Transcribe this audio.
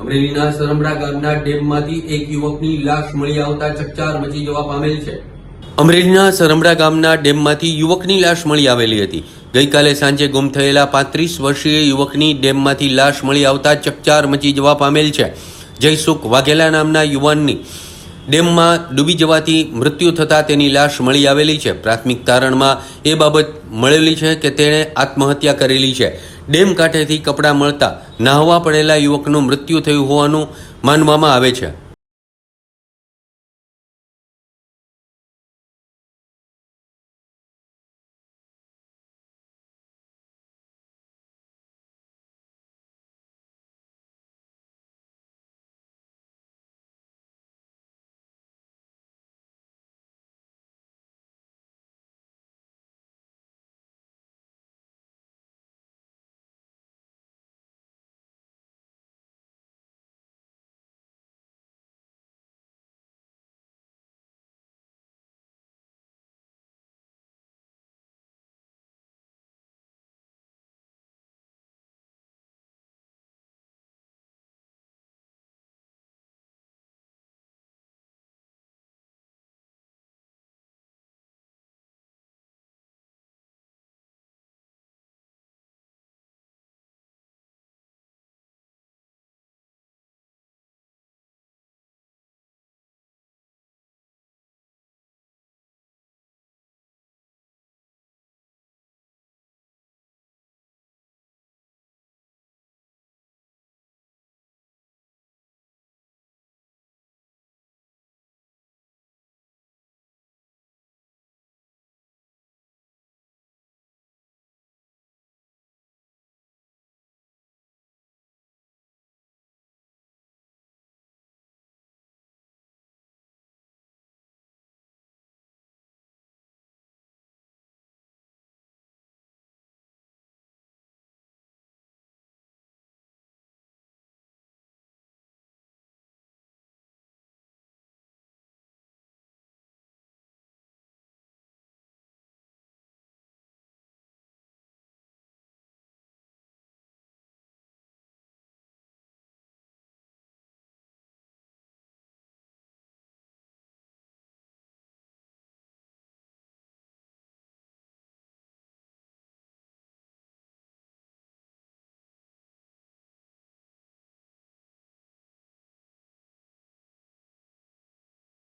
અમરેલીના સરમડા ગામના ડેમમાંથી એક યુવકની લાશ મળી આવતા ચકચાર મચી જવા પામેલ છે. અમરેલીના સરમડા ગામના ડેમમાંથી યુવકની લાશ મળી આવેલી હતી. ગઈકાલે સાંજે ગુમ થયેલા પાંત્રીસ વર્ષીય યુવકની ડેમમાંથી લાશ મળી આવતા ચકચાર મચી જવા પામેલ છે. જયસુખ વાઘેલા નામના યુવાનની ડેમમાં ડૂબી જવાથી મૃત્યુ થતાં તેની લાશ મળી આવેલી છે. પ્રાથમિક તારણમાં એ બાબત મળેલી છે કે તેણે આત્મહત્યા કરેલી છે. ડેમ કાંઠેથી કપડાં મળતા નાહવા પડેલા યુવકનું મૃત્યુ થયું હોવાનું માનવામાં આવે છે.